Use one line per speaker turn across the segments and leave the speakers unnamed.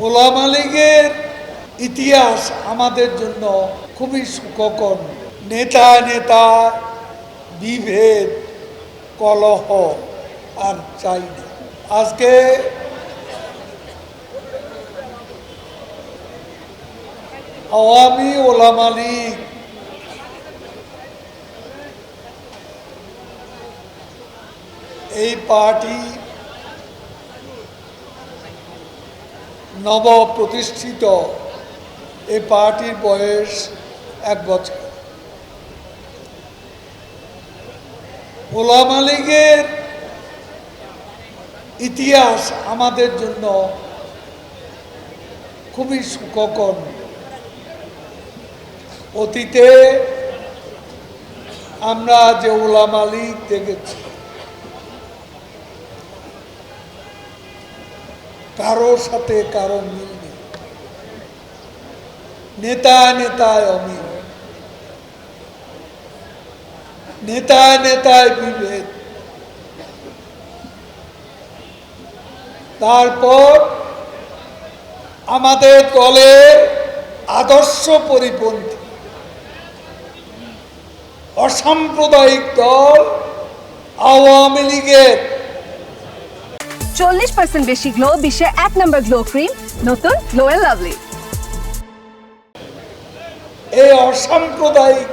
ওলামা লীগের ইতিহাস আমাদের জন্য খুবই সুখকর নেতা নেতা, বিভেদ, কলহ আর চাই আজকে আওয়ামী ওলামা লীগ এই পার্টি নব প্রতিষ্ঠিত এই পার্টির বয়স এক বছর। ওলামা লীগের ইতিহাস আমাদের জন্য খুবই সুখকর। অতীতে আমরা যে ওলামা লীগ দেখেছি কারও সাথে কারও মিল নেই। নেতা নেতায় অমিল। নেতা নেতায় বিভেদ। তারপর আমাদের দলের আদর্শ পরিপন্থী, অসাম্প্রদায়িক দল আওয়ামী লীগের
চল্লিশ পার্সেন্ট বেশি গ্লো বিশ্বের এক নম্বর গ্লো ক্রিম নতুন গ্লো এন্ড লাভলি
এই অসাম্প্রদায়িক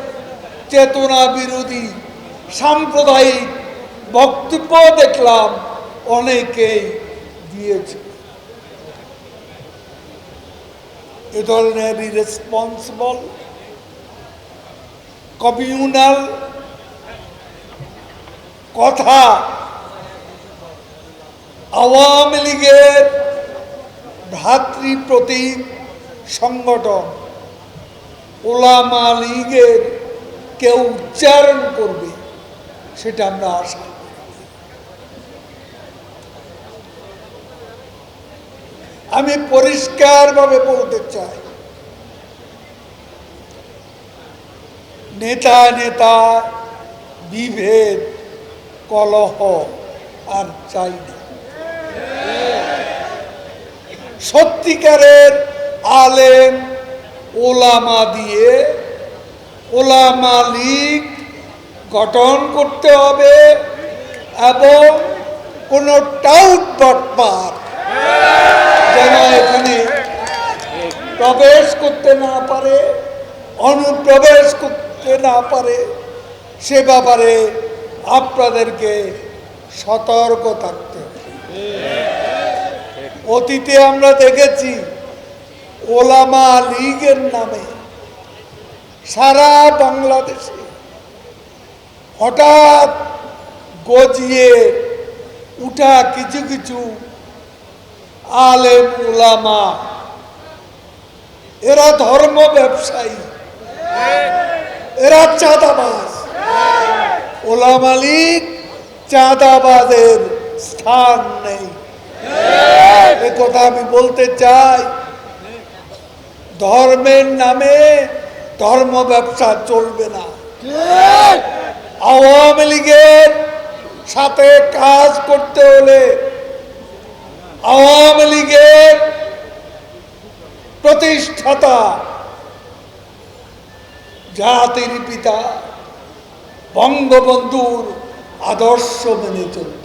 চেতনা বিরোধী সাম্প্রদায়িক বক্তব্য দেখলাম অনেকেই দিয়েছে। এ ধরনের রেসপন্সিবল কমিউনাল কথা আওয়ামী লীগের ভ্রাতৃপ্রতিম সংগঠন ওলামা লীগের কেউ উচ্চারণ করবে, সেটা আমরা আশা। আমি পরিষ্কারভাবে বলতে চাই, নেতা নেতা বিভেদ, কলহ আর চাই না সত্যিকারের আলেম, ওলামা দিয়ে ওলামা লীগ গঠন করতে হবে এবং কোনো টাউট বটপার যেন এখানে প্রবেশ করতে না পারে, অনুপ্রবেশ করতে না পারে, সে ব্যাপারে আপনাদেরকে সতর্ক থাকতে হবে। অতীতে আমরা দেখেছি ওলামা লীগের নামে সারা বাংলাদেশে হঠাৎ গজিয়ে উঠা কিছু কিছু আলেম ওলামা, এরা ধর্ম ব্যবসায়ী, এরা চাঁদাবাজ। ওলামা লীগ চাঁদাবাজের স্থান নেই। কথা আমি বলতে চাই। ধর্মের নামে ধর্ম ব্যবসা চলবে না। আওয়ামী লীগের সাথে কাজ করতে হলে আওয়ামী লীগের প্রতিষ্ঠাতা জাতির পিতা বঙ্গবন্ধুর আদর্শ মেনে চলতে